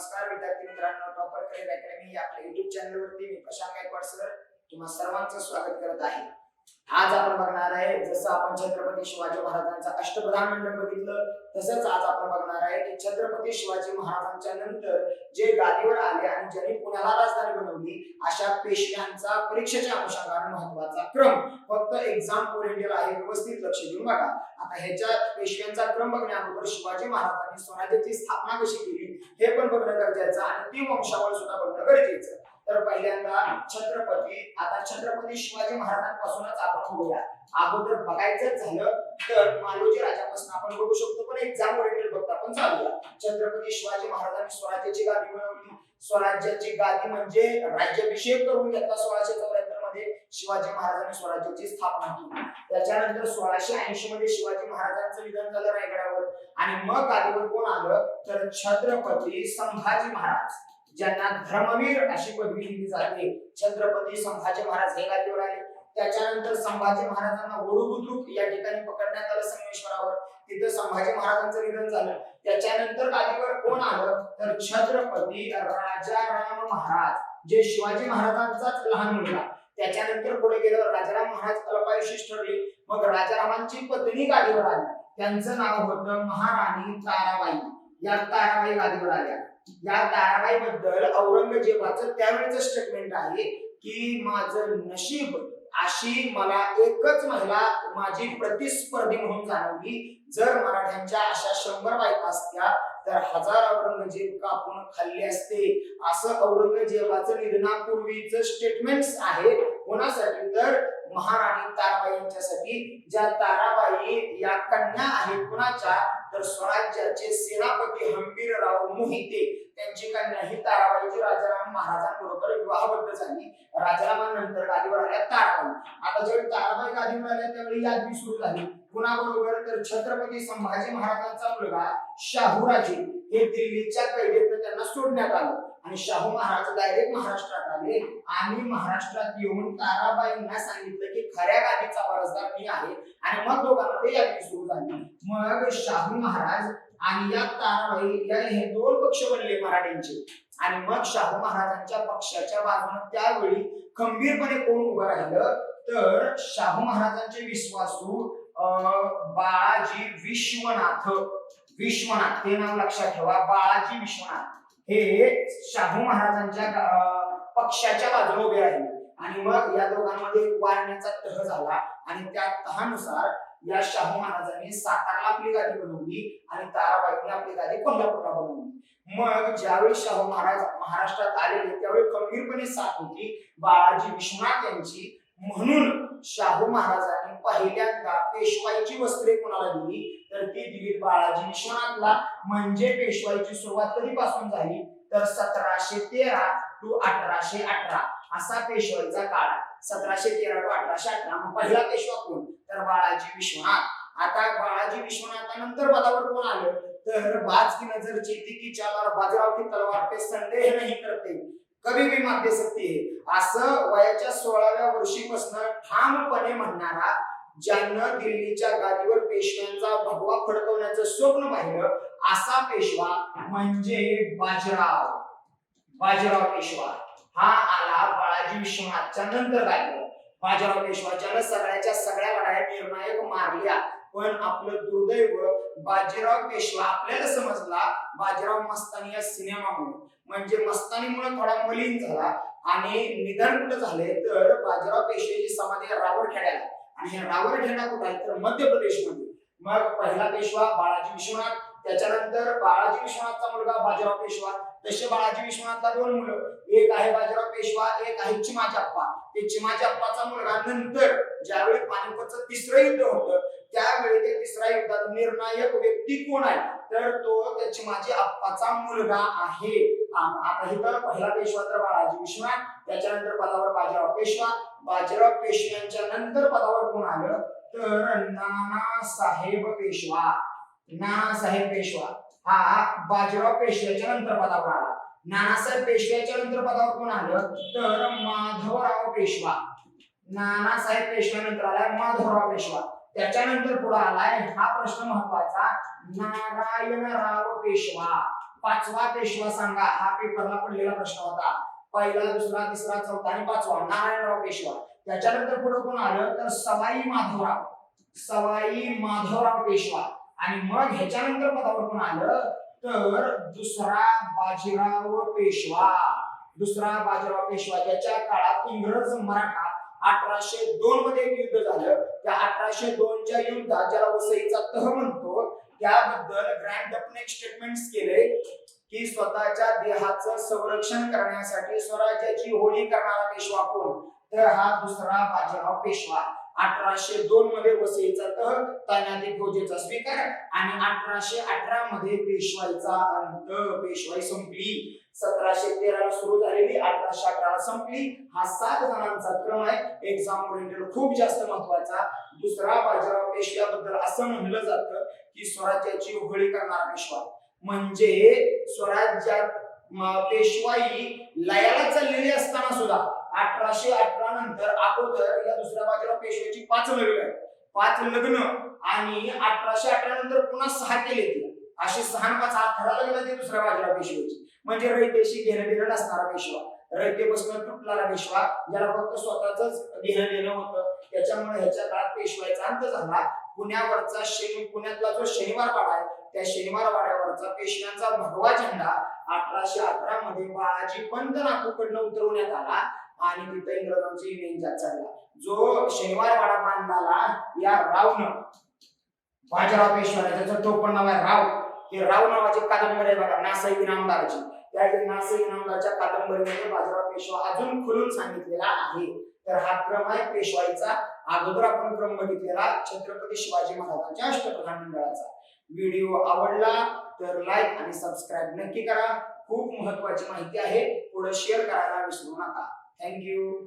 नमस्कार विद्यार्थी मित्रांनो टॉपर करिअर अकॅडमी आपल्या युट्यूब चॅनलवरती मी प्रशांत गायकवाड सर तुम्हा सर्वांचं स्वागत करत आहे. आज आपण बघणार आहे जसं आपण छत्रपती शिवाजी महाराजांचा अष्टप्रधान मंडळ बघितलं तसंच आज आपण बघणार आहे की छत्रपती शिवाजी महाराजांच्या नंतर जे गादीवर आले आणि ज्यांनी पुण्याला राजधानी बनवली अशा पेशव्यांचा परीक्षेच्या अनुषंगाने महत्त्वाचा क्रम. फक्त एक्झाम ओरिएंटेड आहे व्यवस्थित लक्ष देऊन बघा. आता ह्याच्या पेशव्यांचा क्रम बघण्या अगोदर शिवाजी महाराजांनी स्वराज्याची स्थापना कशी केली हे पण बघणं गरजेचं आणि ती वंशावळ सुद्धा बघणं गरजेचं तर पहिल्यांदा छत्रपती आता छत्रपती शिवाजी महाराजांपासूनच आपण बघूया. अगोदर बघायचं झालं तर मालोजी राजापासून आपण बघू शकतो पण एक्झाम ओरिएंटेड बघता पण चालूया. छत्रपती शिवाजी महाराजांनी स्वराज्याची गादी मिळवली. स्वराज्याची गादी म्हणजे राज्याभिषेक करून घेतला सोळाशे चौऱ्याहत्तरमध्ये शिवाजी महाराजांनी स्वराज्याची स्थापना केली. त्याच्यानंतर सोळाशे ऐंशी मध्ये शिवाजी महाराजांचं निधन झालं रायगडावर. आणि मग गादीवर कोण आलं? तर छत्रपती संभाजी महाराज. ज्यांना धर्मवीर अशी पदवी दिली जाते. छत्रपती संभाजी महाराज हे गादीवर आले. त्याच्यानंतर संभाजी महाराजांना वडू या ठिकाणी पकडण्यात आलं संगमेश्वरावर. तिथं संभाजी महाराजांचं निधन झालं. त्याच्यानंतर गादीवर कोण आलं? तर छत्रपती राजा राम महाराज जे शिवाजी महाराजांचाच लहान मुलगा. त्याच्यानंतर पुढे गेलं राजाराम महाराज अल्पायुषीच ठरले. मग राजारामांची पत्नी गादीवर आली. त्यांचं नाव होतं महाराणी ताराबाई. या ताराबाई गादीवर आल्या. या ताराबाई बद्दल औरंगजेबाचं त्यावेळेच स्टेटमेंट आहे की माझं नशीब अशी मला एकच महिला माझी प्रतिस्पर्धी म्हणून जाणवली. जर मराठ्यांच्या अशा शंभर बायका असत्या तर हजार औरंगजेब कापून खाल्ले असते. असं औरंगजेबाचं निधनापूर्वीच स्टेटमेंट आहे. कोणासाठी? तर महाराणी ताराबाई यांच्यासाठी. ज्या ताराबाई या कन्या आहेत कुणाच्या? तर स्वराज्याचे सेनापती हंबीरराव मोहिते. त्यांची कन्या ही ताराबाईची राजाराम महाराजांबरोबर विवाहबद्ध झाली. राजारामानंतर गादीवर आल्या ताराबाई. आता ज्यावेळी ताराबाई गादीवर आल्या त्यावेळी यादी सुरू झाली. कुणाबरोबर? तर छत्रपती संभाजी महाराजांचा मुलगा शाहूराजे हे दिल्लीच्या कैदेत त्यांना सोडण्यात आलं. आणि शाहू महाराज डायरेक्ट महाराष्ट्रात आले. आणि महाराष्ट्रात येऊन ताराबाईंना सांगितलं की खऱ्या गादीचा वारसदार मी आहे आणि मग दोघांमध्ये यादी सुरू झाली. मग शाहू महाराज आणि या ताराबाई या हे दोन पक्ष बनले मराठ्यांचे आणि मग शाहू महाराजांच्या पक्षाच्या बाजूने त्यावेळी खंबीरपणे कोण उभं राहिलं? तर शाहू महाराजांचे विश्वासू बाळाजी विश्वनाथ विश्वनाथ हे नाव लक्षात ठेवा बाळाजी विश्वनाथ. हे शाहू महाराजांच्या अं, पक्षाच्या बाजूला उभे राहिले. आणि मग या दोघांमध्ये वारण्याचा तह झाला. आणि त्या तहानुसार या शाहू महाराजांनी साताराला आपली गादी बनवली आणि ताराबाईंनी आपली गादी कोल्हापूरला बनवली. मग ज्यावेळी शाहू महाराज महाराष्ट्रात आलेले त्यावेळी खंबीरपणे साथ होती बाळाजी विश्वनाथ यांची. म्हणून शाहू महाराजांनी पहिल्यांदा पेशवाईची वस्त्रे कोणाला दिली? तर ती दिली बाळाजी विश्वनाथला. म्हणजे पेशवाईची सुरुवात कधीपासून झाली? तर सतराशे तेरा टू अठराशे अठरा. असा पेशवाईचा काळ आहे. सतराशे तेरा टू अठराशे अठरा. मग पहिला पेशवा कोण? तर बाळाजी विश्वनाथ. आता बाळाजी विश्वनाथानंतर पदावर कोण आलं? तर बाज की नजर चेती की चाल बाजराव की तलवार पे संदेह नाही करते. कभी भी मात दे सकती है. असं वयाच्या सोळाव्या वर्षीपासून ठामपणे म्हणणारा ज्यानं दिल्लीच्या गादीवर पेशव्यांचा भगवा फडकवण्याचं स्वप्न पाहिलं असा पेशवा म्हणजे बाजीराव. बाजीराव पेशवा. हा आला बाळाजी विश्वनाथच्या नंतर गादीवर बाजीराव पेशवाच्यानं सगळ्याच्या सगळ्या लढाया निर्णायक मारल्या. पण आपलं दुर्दैव बाजीराव पेशवा आपल्याला समजला बाजीराव मस्तानी या सिनेमामुळे. म्हणजे मस्तानीमुळे थोडा मलिन झाला आणि निधन कुठं झाले तर बाजीराव पेशव्याची समाधी रावरखेड्याला आणि हे रावरखेडा कुठं आहे तर मध्य प्रदेशमध्ये मग पहिला पेशवा बाळाजी विश्वनाथ त्याच्यानंतर बाळाजी विश्वनाथचा मुलगा बाजीराव पेशवा तसे बाळाजी विश्वनाथला दोन मुलं. एक आहे बाजीराव पेशवा एक आहे चिमाजी अप्पा ते चिमाजी अप्पाचा मुलगा नंतर ज्यावेळी पानिपतचं तिसरं युद्ध होतं त्यावेळी ते तिसऱ्या युद्धात निर्णायक व्यक्ती कोण आहे? तर तो त्याची माझी आप्पाचा मुलगा आहे. आता आता इथं पहिला पेशवा तर बाळाजी विश्वनाथ त्याच्यानंतर पदावर बाजीराव पेशवा. बाजीराव पेशव्यांच्या नंतर पदावर कोण आलं? तर नाना साहेब पेशवा. नाना साहेब पेशवा. हा बाजीराव पेशव्याच्या नंतर पदावर आला. नानासाहेब पेशव्याच्या नंतर पदावर कोण आलं? तर माधवराव पेशवा. नानासाहेब पेशव्यानंतर आलाय माधवराव पेशवा. त्याच्यानंतर पुढे आलाय हा प्रश्न महत्त्वाचा. नारायणराव पेशवा. पाचवा पेशवा सांगा. हा पेपरला पडलेला प्रश्न होता. पहिला दुसरा तिसरा चौथा आणि पाचवा. नारायणराव पेशवा. त्याच्यानंतर पुढे कोण आलं? तर सवाई माधवराव सवाई माधवराव पेशवा. आणि मग ह्याच्यानंतर पदावर कोण आलं? तर दुसरा बाजीराव पेशवा. दुसरा बाजीराव पेशवा. ज्याच्या काळात इंग्रज मराठा अठराशे दोन मध्ये एक युद्ध झालं. त्या अठराशे दोनच्या युद्धात ज्याला वसईचा तह म्हणतो त्याबद्दल ग्रँड डपने स्टेटमेंट केले की स्वतःच्या देहाचं संरक्षण करण्यासाठी स्वराज्याची होळी करणारा पेशवा कोण? तर हा दुसरा बाजीराव पेशवा. अठराशे दोन मध्ये वसईचा तह तैनाती फौजेचा स्वीकार आणि अठराशे अठरा मध्ये पेशवाईचा अंत. पेशवाई संपली. सतराशे तेरा सुरू झालेली अठराशे अठरा संपली. हा सात जणांचा क्रम आहे. एक्झाम ओरिएंटेड खूप जास्त महत्त्वाचा. दुसरा बाजीराव पेशव्याबद्दल असं म्हणलं जातं की स्वराज्याची होळी करणारा पेशवा. म्हणजे स्वराज्यात पेशवाई लयाला चाललेली असताना सुद्धा अठराशे अठरा नंतर अगोदर या दुसऱ्या बाजीराव पेशव्याची पाच लग्न आहेत. पाच लग्न आणि अठराशे अठरा नंतर पुन्हा सहा केले ते. अशी सहा पाच अठरा लग्न ते दुसऱ्या बाजीराव पेशव्याची. म्हणजे रयतेशी घेणं देणं नसणारा पेशवा. रयतेपासून तुटणारा पेशवा ज्याला फक्त स्वतःच घेणं देणं होतं. त्याच्यामुळे ह्याच्या काळात पेशवायचा अंत झाला. पुण्यावरचा शनि पुण्यातला जो शनिवार वाडा आहे त्या शनिवार वाड्यावरचा पेशव्यांचा भगवा झेंडा अठराशे अठरा मध्ये बाळाजी पंत नागपूरकडनं उतरवण्यात आला. आणि तिथे इंग्रजांची नेंजा चढला जो शनिवार वाडा बांधला या रावनं बाजीराव पेशवा त्याचं टोपण नाव आहे राव हे राव नावाची कादंबरी आहे बघा नासाई इनामदाराची त्या नासाई इनामदारच्या कादंबरीमध्ये बाजीराव पेशवा अजून खुलून सांगितलेला आहे. तर हा क्रम आहे पेशवाईचा. अगोदर आपण क्रम बघितलेला छत्रपती शिवाजी महाराजांच्या अष्टप्रधान मंडळाचा. व्हिडिओ आवडला तर लाईक आणि सबस्क्राईब नक्की करा. खूप महत्वाची माहिती आहे. पुढे शेअर करायला विसरू नका. Thank you.